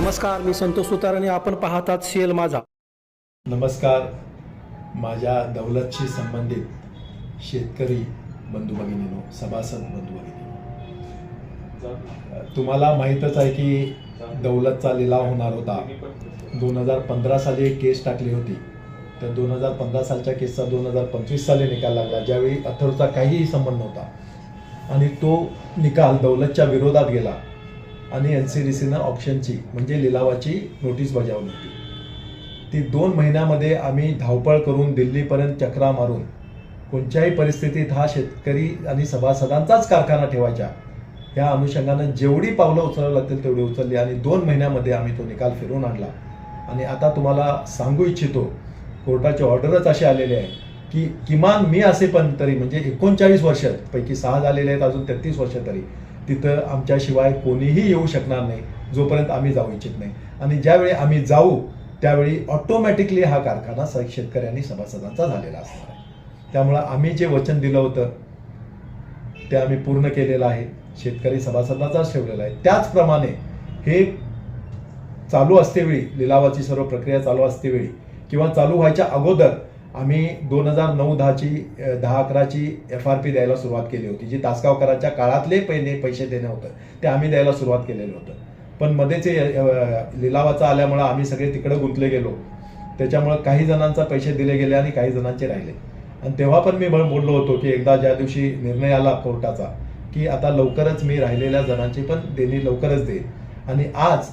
नमस्कार मी संतोष सुतार आणि आपण पाहतात शेल माझा. नमस्कार माझ्या दौलतशी संबंधित शेतकरी बंधू भगिनीनो सभासद बंधू भगिनी तुम्हाला माहीतच आहे की दौलतचा लिलाव होणार होता. दोन हजार पंधरा साली एक केस टाकली होती. तर दोन हजार पंधरा सालच्या केसचा दोन हजार पंचवीस साली निकाल लागला ज्यावेळी अथर्वचा काहीही संबंध नव्हता. आणि तो निकाल दौलतच्या विरोधात गेला. आणि एन सी डी सीनं ऑप्शनची म्हणजे लिलावाची नोटीस बजावली. होती ती दोन महिन्यामध्ये आम्ही धावपळ करून दिल्लीपर्यंत चक्रा मारून कोणत्याही परिस्थितीत हा शेतकरी आणि सभासदांचाच कारखाना ठेवायचा. या अनुषंगानं जेवढी पावलं उचलावी लागतील तेवढी उचलली आणि दोन महिन्यामध्ये आम्ही तो निकाल फिरवून आणला. आणि आता तुम्हाला सांगू इच्छितो कोर्टाचे ऑर्डरच असे आलेले आहे की किमान मी असे पण तरी म्हणजे एकोणचाळीस वर्ष पैकी सहा झालेले आहेत अजून तेहतीस वर्ष तरी तिथं आमच्याशिवाय कोणीही येऊ शकणार नाही जोपर्यंत आम्ही जाऊ इच्छित नाही. आणि ज्यावेळी आम्ही जाऊ त्यावेळी ऑटोमॅटिकली हा कारखाना स शेतकऱ्यांनी सभासदांचा झालेला असणार आहे. त्यामुळं आम्ही जे वचन दिलं होतं ते आम्ही पूर्ण केलेलं आहे. शेतकरी सभासदांचाच ठेवलेला आहे. त्याचप्रमाणे हे चालू असतेवेळी लिलावाची सर्व प्रक्रिया चालू असतेवेळी किंवा चालू व्हायच्या अगोदर आम्ही दोन हजार नऊ दहाची दहा अकराची एफ आर पी द्यायला सुरुवात केली होती जी तासगावकरांच्या काळातले पहिले पैसे देणं होतं ते आम्ही द्यायला सुरुवात केलेलं होतं. पण मध्येच लिलावाचा आल्यामुळं आम्ही सगळे तिकडे गुंतले गेलो. त्याच्यामुळं काही जणांचा पैसे दिले गेले आणि काही जणांचे राहिले. आणि तेव्हा पण मी बोललो होतो की एकदा ज्या दिवशी निर्णय आला कोर्टाचा की आता लवकरच मी राहिलेल्या जणांची पण देणी लवकरच देईल आणि आज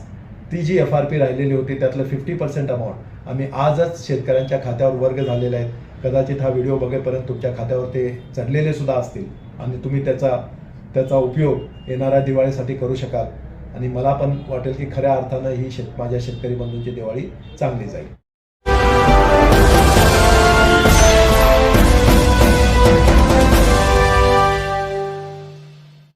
ती जी एफ आर पी राहिलेली होती त्यातलं फिफ्टी पर्सेंट अमाऊंट आम्ही आजच शेतकऱ्यांच्या खात्यावर वर्ग झालेले आहेत. कदाचित हा व्हिडिओ बघेपर्यंत तुमच्या खात्यावर ते चढलेले सुद्धा असतील. आणि तुम्ही त्याचा त्याचा उपयोग येणाऱ्या दिवाळीसाठी करू शकाल. आणि मला पण वाटेल की खऱ्या अर्थानं ही शेत माझ्या शेतकरी बंधूंची दिवाळी चांगली जाईल.